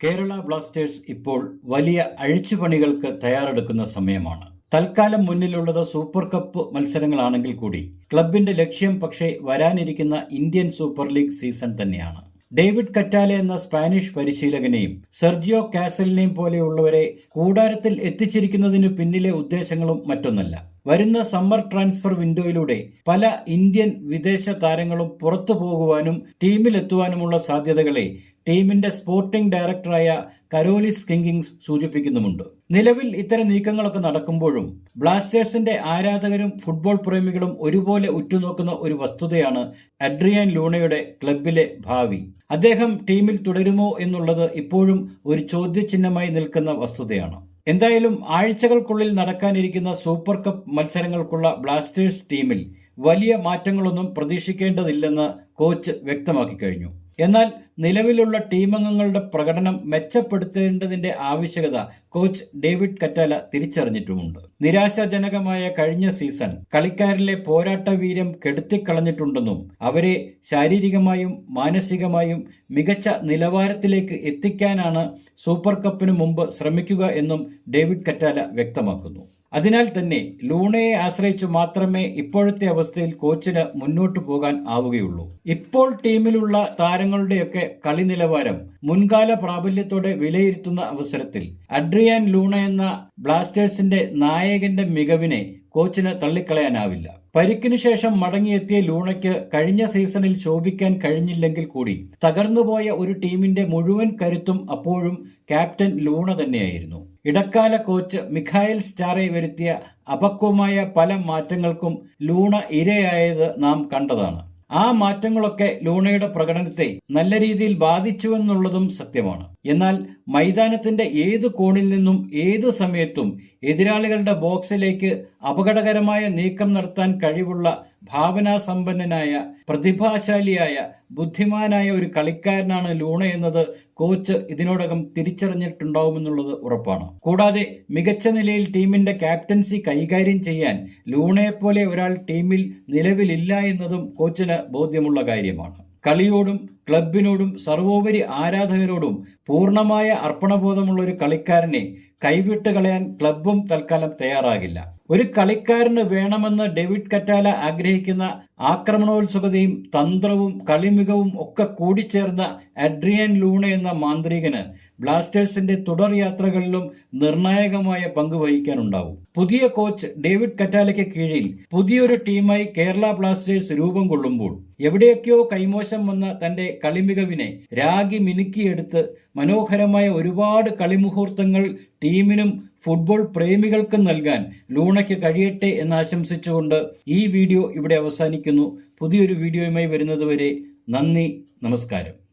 Kerala Blasters ഇപ്പോൾ വലിയ അഴിച്ചുപണികൾക്ക് തയ്യാറെടുക്കുന്ന സമയമാണ്. തൽക്കാലം മുന്നിലുള്ളത് സൂപ്പർ കപ്പ് മത്സരങ്ങളാണെങ്കിൽ കൂടി. ക്ലബിന്റെ ലക്ഷ്യം പക്ഷേ വരാനിരിക്കുന്ന ഇന്ത്യൻ സൂപ്പർ ലീഗ് സീസൺ തന്നെയാണ്. ഡേവിഡ് കറ്റാലെ എന്ന സ്പാനിഷ് പരിശീലകനെയും സെർജിയോ കാസലിനെയും പോലെയുള്ളവരെ കൂടാരത്തിൽ എത്തിച്ചിരിക്കുന്നതിനു പിന്നിലെ ഉദ്ദേശങ്ങളും മറ്റൊന്നല്ല. വരുന്ന സമ്മർ ട്രാൻസ്ഫർ വിൻഡോയിലൂടെ പല ഇന്ത്യൻ വിദേശ താരങ്ങളും പുറത്തു പോകുവാനും ടീമിലെത്തുവാനുമുള്ള സാധ്യതകളെ ടീമിന്റെ സ്പോർട്ടിംഗ് ഡയറക്ടറായ കരോലിസ് കിങ്കിങ്സ് സൂചിപ്പിക്കുന്നുമുണ്ട്. നിലവിൽ ഇത്തരം നീക്കങ്ങളൊക്കെ നടക്കുമ്പോഴും ബ്ലാസ്റ്റേഴ്സിന്റെ ആരാധകരും ഫുട്ബോൾ പ്രേമികളും ഒരുപോലെ ഉറ്റുനോക്കുന്ന ഒരു വസ്തുതയാണ് അഡ്രിയാൻ ലൂണയുടെ ക്ലബിലെ ഭാവി. അദ്ദേഹം ടീമിൽ തുടരുമോ എന്നുള്ളത് ഇപ്പോഴും ഒരു ചോദ്യചിഹ്നമായി നിൽക്കുന്ന വസ്തുതയാണ്. എന്തായാലും ആഴ്ചകൾക്കുള്ളിൽ നടക്കാനിരിക്കുന്ന സൂപ്പർ കപ്പ് മത്സരങ്ങൾക്കുള്ള ബ്ലാസ്റ്റേഴ്സ് ടീമിൽ വലിയ മാറ്റങ്ങളൊന്നും പ്രതീക്ഷിക്കേണ്ടതില്ലെന്ന് കോച്ച് വ്യക്തമാക്കി കഴിഞ്ഞു. എന്നാൽ നിലവിലുള്ള ടീമംഗങ്ങളുടെ പ്രകടനം മെച്ചപ്പെടുത്തേണ്ടതിന്റെ ആവശ്യകത കോച്ച് ഡേവിഡ് കറ്റാല തിരിച്ചറിഞ്ഞിട്ടുമുണ്ട്. നിരാശാജനകമായ കഴിഞ്ഞ സീസൺ കളിക്കാരിലെ പോരാട്ട വീര്യം കെടുത്തിക്കളഞ്ഞിട്ടുണ്ടെന്നും അവരെ ശാരീരികമായും മാനസികമായും മികച്ച നിലവാരത്തിലേക്ക് എത്തിക്കാനാണ് സൂപ്പർ കപ്പിന് മുമ്പ് ശ്രമിക്കുക എന്നും ഡേവിഡ് കറ്റാല വ്യക്തമാക്കുന്നു. അതിനാൽ തന്നെ ലൂണയെ ആശ്രയിച്ചു മാത്രമേ ഇപ്പോഴത്തെ അവസ്ഥയിൽ കോച്ചിന് മുന്നോട്ട് പോകാൻ ആവുകയുള്ളൂ. ഇപ്പോൾ ടീമിലുള്ള താരങ്ങളുടെയൊക്കെ കളി നിലവാരം മുൻകാല പ്രാബല്യത്തോടെ വിലയിരുത്തുന്ന അവസരത്തിൽ അഡ്രിയാൻ ലൂണ എന്ന ബ്ലാസ്റ്റേഴ്സിന്റെ നായകന്റെ മികവിനെ കോച്ചിന് തള്ളിക്കളയാനാവില്ല. പരിക്കിനു ശേഷം മടങ്ങിയെത്തിയ ലൂണയ്ക്ക് കഴിഞ്ഞ സീസണിൽ ശോഭിക്കാൻ കഴിഞ്ഞില്ലെങ്കിൽ കൂടി തകർന്നുപോയ ഒരു ടീമിന്റെ മുഴുവൻ കരുത്തും അപ്പോഴും ക്യാപ്റ്റൻ ലൂണ തന്നെയായിരുന്നു. ഇടക്കാല കോച്ച് മിഖായൽ സ്റ്റാറെ വരുത്തിയ അപക്വമായ പല മാറ്റങ്ങൾക്കും ലൂണ ഇരയായത് നാം കണ്ടതാണ്. ആ മാറ്റങ്ങളൊക്കെ ലൂണയുടെ പ്രകടനത്തെ നല്ല രീതിയിൽ ബാധിച്ചുവെന്നുള്ളതും സത്യമാണ്. എന്നാൽ മൈതാനത്തിന്റെ ഏത് കോണിൽ നിന്നും ഏത് സമയത്തും എതിരാളികളുടെ ബോക്സിലേക്ക് അപകടകരമായ നീക്കം നടത്താൻ കഴിവുള്ള ഭാവനാസമ്പന്നനായ പ്രതിഭാശാലിയായ ബുദ്ധിമാനായ ഒരു കളിക്കാരനാണ് ലൂണ എന്നത് കോച്ച് ഇതിനോടകം തിരിച്ചറിഞ്ഞിട്ടുണ്ടാവുമെന്നുള്ളത് ഉറപ്പാണ്. കൂടാതെ മികച്ച നിലയിൽ ടീമിന്റെ ക്യാപ്റ്റൻസി കൈകാര്യം ചെയ്യാൻ ലൂണയെപ്പോലെ ഒരാൾ ടീമിൽ നിലവിലില്ല എന്നതും കോച്ചിന് ബോധ്യമുള്ള കാര്യമാണ്. കളിയോടും ക്ലബിനോടും സർവോപരി ആരാധകരോടും പൂർണമായ അർപ്പണബോധമുള്ള ഒരു കളിക്കാരനെ കൈവിട്ട് കളയാൻ ക്ലബും തൽക്കാലം തയ്യാറാകില്ല. ഒരു കളിക്കാരന് വേണമെന്ന് ഡേവിഡ് കറ്റാല ആഗ്രഹിക്കുന്ന ആക്രമണോത്സുകതയും തന്ത്രവും കളിമികവും ഒക്കെ കൂടിച്ചേർന്ന അഡ്രിയൻ ലൂണ എന്ന മാന്ത്രികന് ബ്ലാസ്റ്റേഴ്സിന്റെ തുടർ യാത്രകളിലും നിർണായകമായ പങ്ക് വഹിക്കാനുണ്ടാവും. പുതിയ കോച്ച് ഡേവിഡ് കറ്റാലയ്ക്ക് കീഴിൽ പുതിയൊരു ടീമായി കേരള ബ്ലാസ്റ്റേഴ്സ് രൂപം കൊള്ളുമ്പോൾ എവിടെയൊക്കെയോ കൈമോശം വന്ന തന്റെ കളിമികവിനെ രാഗി മിനുക്കിയെടുത്ത് മനോഹരമായ ഒരുപാട് കളിമുഹൂർത്തങ്ങൾ ടീമിനും ഫുട്ബോൾ പ്രേമികൾക്കും നൽകാൻ ലൂണയ്ക്ക് കഴിയട്ടെ എന്ന് ആശംസിച്ചുകൊണ്ട് ഈ വീഡിയോ ഇവിടെ അവസാനിക്കുന്നു. പുതിയൊരു വീഡിയോയുമായി വരുന്നതുവരെ നന്ദി നമസ്കാരം.